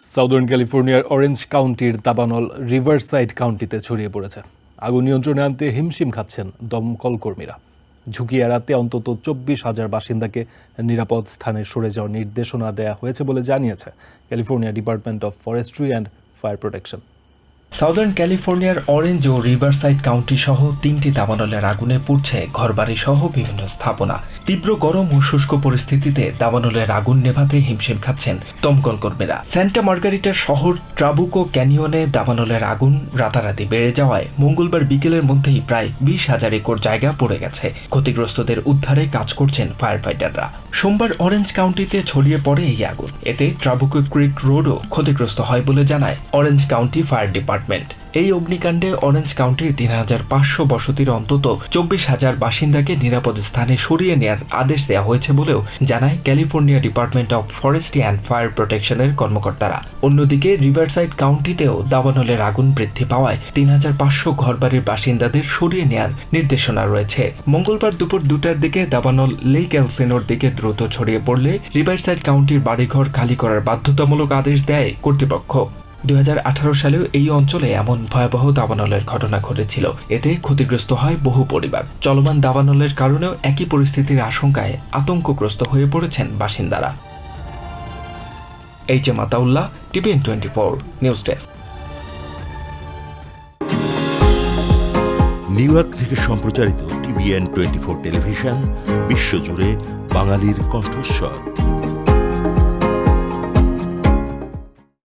Southern ক্যালিফোর্নিয়ার orange কাউন্টির দাবানল রিভারসাইড কাউন্টিতে ছড়িয়ে পড়েছে। আগুন নিয়ন্ত্রণে আনতে হিমশিম খাচ্ছেন দমকল কর্মীরা ঝুঁকি এড়াতে অন্তত চব্বিশ হাজার বাসিন্দাকে নিরাপদ স্থানে সরে যাওয়ার নির্দেশনা দেওয়া হয়েছে বলে জানিয়েছে California department of forestry and fire protection. Southern ক্যালিফোর্নিয়ার অরেঞ্জ ও রিভারসাইড কাউন্টি সহ তিনটি দাবানলের আগুনে পুড়ছে ঘরবাড়ি সহ বিভিন্ন স্থাপনা। তীব্র গরম ও শুষ্ক পরিস্থিতিতে দাবানলের আগুন নেভাতে হিমশিম খাচ্ছেন দমকল কর্মীরা। স্যান্টা মার্গারিটার শহর ট্রাবুকো ক্যানিয়নে দাবানলের আগুন রাতারাতি বেড়ে যাওয়ায় মঙ্গলবার বিকেলের মধ্যেই প্রায় বিশ হাজার একর জায়গা পড়ে গেছে। ক্ষতিগ্রস্তদের উদ্ধারে কাজ করছেন ফায়ার ফাইটাররা সোমবার অরেঞ্জ কাউন্টিতে ছড়িয়ে পড়ে এই আগুন। এতে ট্রাবুকো ক্রিক রোডও ক্ষতিগ্রস্ত হয় বলে জানায় অরেঞ্জ কাউন্টি ফায়ার ডিপার্টমেন্ট এই অগ্নিকাণ্ডে অরেঞ্জ কাউন্টির তিন হাজার পাঁচশো বসতির অন্তত চব্বিশ হাজার বাসিন্দাকে নিরাপদ স্থানে সরিয়ে নেয়ার আদেশ দেওয়া হয়েছে বলেও জানায় California department of forestry and fire প্রোটেকশনের কর্মকর্তারা। অন্যদিকে রিভারসাইড কাউন্টিতেও দাবানলের আগুন বৃদ্ধি পাওয়ায় তিন হাজার পাঁচশো ঘরবাড়ির বাসিন্দাদের সরিয়ে নেয়ার নির্দেশনা রয়েছে। মঙ্গলবার দুপুর দুটার দিকে দাবানল লেক এলসেনোর দিকে দ্রুত ছড়িয়ে পড়লে রিভারসাইড কাউন্টির বাড়িঘর খালি করার বাধ্যতামূলক আদেশ দেয় কর্তৃপক্ষ। দুই হাজার আঠারো সালেও এই অঞ্চলে এমন ভয়াবহ দাবানলের ঘটনা ঘটেছিল। এতে ক্ষতিগ্রস্ত হয় বহু পরিবার। চলমান দাবানলের কারণেও একই পরিস্থিতির আশঙ্কায় আতঙ্কগ্রস্ত হয়ে পড়েছেন বাসিন্দারা। H M Ataullah, TVN twenty four, news desk. New York থেকে সম্প্রচারিত টিভিএন টোয়েন্টি ফোর টেলিভিশন, বিশ্বজুড়ে বাঙালির কণ্ঠস্বর।